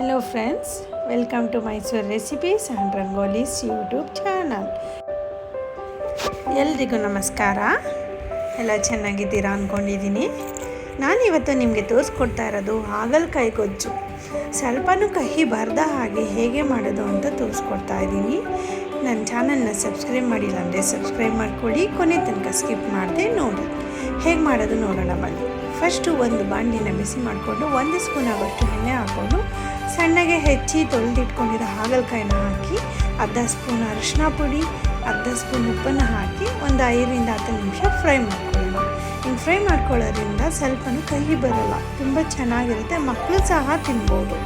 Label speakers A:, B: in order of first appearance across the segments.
A: Hello friends welcome to Mysore recipes and rangolis YouTube channel ಎಲ್ರಿಗೂ ನಮಸ್ಕಾರ. ಎಲ್ಲ ಚೆನ್ನಾಗಿದ್ದೀರಾ ಅಂದ್ಕೊಂಡಿದ್ದೀನಿ ನಾನಿವತ್ತು ನಿಮಗೆ ತೋರಿಸ್ಕೊಡ್ತಾ ಇರೋದು ಹಾಗಲಕಾಯಿ ಗೊಜ್ಜು. ಸ್ವಲ್ಪನೂ ಕಹಿ ಬರದ ಹಾಗೆ ಹೇಗೆ ಮಾಡೋದು ಅಂತ ತೋರಿಸ್ಕೊಡ್ತಾ ಇದ್ದೀನಿ. ನನ್ನ ಚಾನಲ್ನ ಸಬ್ಸ್ಕ್ರೈಬ್ ಮಾಡಿಲ್ಲ ಅಂದರೆ ಸಬ್ಸ್ಕ್ರೈಬ್ ಮಾಡ್ಕೊಳ್ಳಿ. ಕೊನೆ ತನಕ ಸ್ಕಿಪ್ ಮಾಡದೆ ನೋಡಿ ಹೇಗೆ ಮಾಡೋದು ನೋಡೋಣ ಬನ್ನಿ. ಫಸ್ಟು ಒಂದು ಬಾಣಲಿನ ಬಿಸಿ ಮಾಡಿಕೊಂಡು ಒಂದು ಸ್ಪೂನ್ ಆಗೋಷ್ಟು ಎಣ್ಣೆ ಹಾಕ್ಕೊಂಡು ಸಣ್ಣಗೆ ಹೆಚ್ಚಿ ತೊಳೆದಿಟ್ಕೊಂಡಿರೋ ಹಾಗಲಕಾಯಿನ ಹಾಕಿ ಅರ್ಧ ಸ್ಪೂನ್ ಅರಿಶಿನ ಪುಡಿ, ಅರ್ಧ ಸ್ಪೂನ್ ಉಪ್ಪನ್ನು ಹಾಕಿ ಒಂದು ಐದರಿಂದ ಹತ್ತು ನಿಮಿಷ ಫ್ರೈ ಮಾಡ್ಕೊಳ್ಳೋಣ. ಹಿಂಗೆ ಫ್ರೈ ಮಾಡ್ಕೊಳ್ಳೋದ್ರಿಂದ ಸ್ವಲ್ಪನೂ ಕಹಿ ಬರೋಲ್ಲ. ತುಂಬ ಚೆನ್ನಾಗಿರುತ್ತೆ. ಮಕ್ಕಳು ಸಹ ತಿನ್ಬೋದು.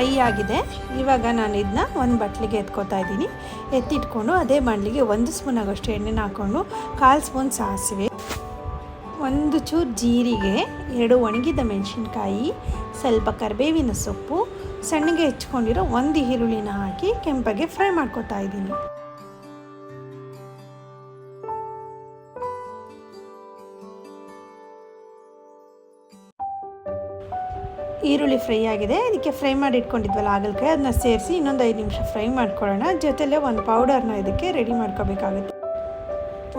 A: ಫ್ರೈ ಆಗಿದೆ. ಇವಾಗ ನಾನು ಇದನ್ನ ಒಂದು ಬಟ್ಲಿಗೆ ಎತ್ಕೋತಾ ಇದ್ದೀನಿ. ಎತ್ತಿಟ್ಕೊಂಡು ಅದೇ ಬಾಣಲಿಗೆ ಒಂದು ಸ್ಪೂನ್ ಆಗೋಷ್ಟು ಎಣ್ಣೆನ ಹಾಕ್ಕೊಂಡು ಕಾಲು ಸ್ಪೂನ್ ಸಾಸಿವೆ, ಒಂದು ಚೂರು ಜೀರಿಗೆ, ಎರಡು ಒಣಗಿದ ಮೆಣಸಿನ್ಕಾಯಿ, ಸ್ವಲ್ಪ ಕರಿಬೇವಿನ ಸೊಪ್ಪು, ಸಣ್ಣಗೆ ಹೆಚ್ಕೊಂಡಿರೋ ಒಂದು ಈರುಳ್ಳಿನ ಹಾಕಿ ಕೆಂಪಗೆ ಫ್ರೈ ಮಾಡ್ಕೊತಾ ಇದ್ದೀನಿ. ಈರುಳ್ಳಿ ಫ್ರೈ ಆಗಿದೆ. ಇದಕ್ಕೆ ಫ್ರೈ ಮಾಡಿ ಇಟ್ಕೊಂಡಿದ್ವಲ್ಲ ಹಾಗಲಕಾಯಿ, ಅದನ್ನ ಸೇರಿಸಿ ಇನ್ನೊಂದು ಐದು ನಿಮಿಷ ಫ್ರೈ ಮಾಡ್ಕೊಳ್ಳೋಣ. ಜೊತೆಲೆ ಒಂದು ಪೌಡರ್ನ ಇದಕ್ಕೆ ರೆಡಿ ಮಾಡ್ಕೋಬೇಕಾಗುತ್ತೆ.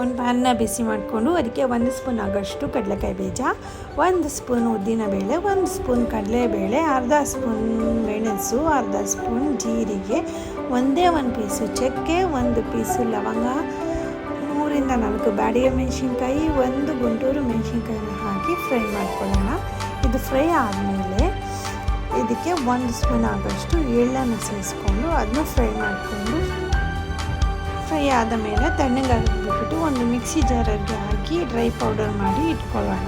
A: ಒಂದು ಪ್ಯಾನ್ನ ಬಿಸಿ ಮಾಡಿಕೊಂಡು ಅದಕ್ಕೆ ಒಂದು ಸ್ಪೂನ್ ಆಗೋಷ್ಟು ಕಡಲೆಕಾಯಿ ಬೀಜ, ಒಂದು ಸ್ಪೂನ್ ಉದ್ದಿನಬೇಳೆ ಒಂದು ಸ್ಪೂನ್ ಕಡಲೆಬೇಳೆ, ಅರ್ಧ ಸ್ಪೂನ್ ಮೆಣಸು, ಅರ್ಧ ಸ್ಪೂನ್ ಜೀರಿಗೆ, ಒಂದೇ ಒಂದು ಪೀಸು ಚಕ್ಕೆ, ಒಂದು ಪೀಸು ಲವಂಗ, ಮೂರಿಂದ ನಾಲ್ಕು ಬಾಡಿಗೆ ಮೆಣಸಿನ್ಕಾಯಿ, ಒಂದು ಗುಂಟೂರು ಮೆಣಸಿನ್ಕಾಯಿನ ಹಾಕಿ ಫ್ರೈ ಮಾಡ್ಕೊಳ್ಳೋಣ. ಇದು ಫ್ರೈ ಆದಮೇಲೆ ಇದಕ್ಕೆ ಒಂದು ಸ್ಪೂನ್ ಆಗೋಷ್ಟು ಎಳ್ಳನ್ನು ಸೇರಿಸ್ಕೊಂಡು ಅದನ್ನ ಫ್ರೈ ಮಾಡಿಕೊಂಡು ಫ್ರೈ ಆದ ಮೇಲೆ ತಣ್ಣಗಾಗಿಬಿಟ್ಟು ಒಂದು ಮಿಕ್ಸಿ ಜಾರಿಗೆ ಹಾಕಿ ಡ್ರೈ ಪೌಡರ್ ಮಾಡಿ ಇಟ್ಕೊಳ್ಳೋಣ.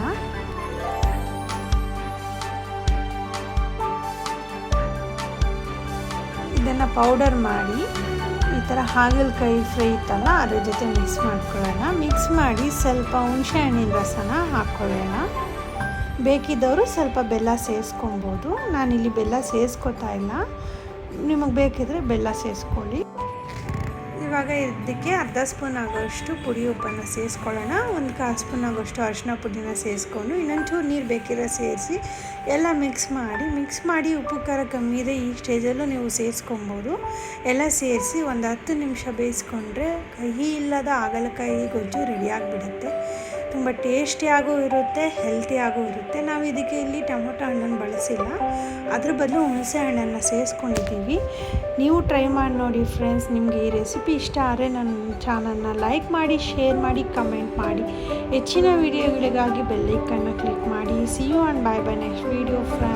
A: ಇದನ್ನು ಪೌಡರ್ ಮಾಡಿ ಈ ಥರ ಹಾಗಲಕಾಯಿ ಫ್ರೈ ಇತ್ತಲ್ಲ ಅದ್ರ ಜೊತೆ ಮಿಕ್ಸ್ ಮಾಡ್ಕೊಳ್ಳೋಣ. ಮಿಕ್ಸ್ ಮಾಡಿ ಸ್ವಲ್ಪ ಹುಣಸೆ ಹಣ್ಣಿನ ರಸನ ಹಾಕ್ಕೊಳ್ಳೋಣ. ಬೇಕಿದ್ದವರು ಸ್ವಲ್ಪ ಬೆಲ್ಲ ಸೇರಿಸ್ಕೊಬೋದು. ನಾನಿಲ್ಲಿ ಬೆಲ್ಲ ಸೇರಿಸ್ಕೊತಾ ಇಲ್ಲ. ನಿಮಗೆ ಬೇಕಿದ್ರೆ ಬೆಲ್ಲ ಸೇರಿಸ್ಕೊಳ್ಳಿ. ಇವಾಗ ಇದಕ್ಕೆ ಅರ್ಧ ಸ್ಪೂನ್ ಆಗೋಷ್ಟು ಪುಡಿ ಉಪ್ಪನ್ನು ಸೇರಿಸ್ಕೊಳ್ಳೋಣ. ಒಂದು ಕಾಲು ಸ್ಪೂನ್ ಆಗೋಷ್ಟು ಅರಿಶಿನ ಪುಡಿನ ಸೇರಿಸ್ಕೊಂಡು ಇನ್ನೊಂಚೂರು ನೀರು ಬೇಕಿರೋ ಸೇರಿಸಿ ಎಲ್ಲ ಮಿಕ್ಸ್ ಮಾಡಿ ಮಿಕ್ಸ್ ಮಾಡಿ ಉಪ್ಪು, ಖಾರ, ಕಮ್ಮಿ ಇದೆ ಈ ಸ್ಟೇಜಲ್ಲೂ ನೀವು ಸೇರಿಸ್ಕೊಬೋದು. ಎಲ್ಲ ಸೇರಿಸಿ ಒಂದು ಹತ್ತು ನಿಮಿಷ ಬೇಯಿಸ್ಕೊಂಡ್ರೆ ಕಹಿ ಇಲ್ಲದ ಹಾಗಲಕಾಯಿ ಗೊಜ್ಜು ರೆಡಿಯಾಗಿಬಿಡುತ್ತೆ ತುಂಬ ಟೇಸ್ಟಿಯಾಗೂ ಇರುತ್ತೆ ಹೆಲ್ತಿಯಾಗೂ ಇರುತ್ತೆ. ನಾವು ಇದಕ್ಕೆ ಇಲ್ಲಿ ಟೊಮೊಟೊ ಹಣ್ಣನ್ನು ಬಳಸಿಲ್ಲ. ಅದ್ರ ಬದಲು ಹುಣಸೆ ಹಣ್ಣನ್ನು ಸೇರಿಸ್ಕೊಂಡಿದ್ದೀವಿ. ನೀವು ಟ್ರೈ ಮಾಡಿ ನೋಡಿ ಫ್ರೆಂಡ್ಸ್, ನಿಮಗೆ ಈ ರೆಸಿಪಿ ಇಷ್ಟ ಆದರೆ ನನ್ನ ಚಾನಲ್ನ ಲೈಕ್ ಮಾಡಿ, ಶೇರ್ ಮಾಡಿ, ಕಮೆಂಟ್ ಮಾಡಿ. ಹೆಚ್ಚಿನ ವೀಡಿಯೋಗಳಿಗಾಗಿ ಬೆಲ್ಲೈಕನ್ನು ಕ್ಲಿಕ್ ಮಾಡಿ. See you and bye bye next video friends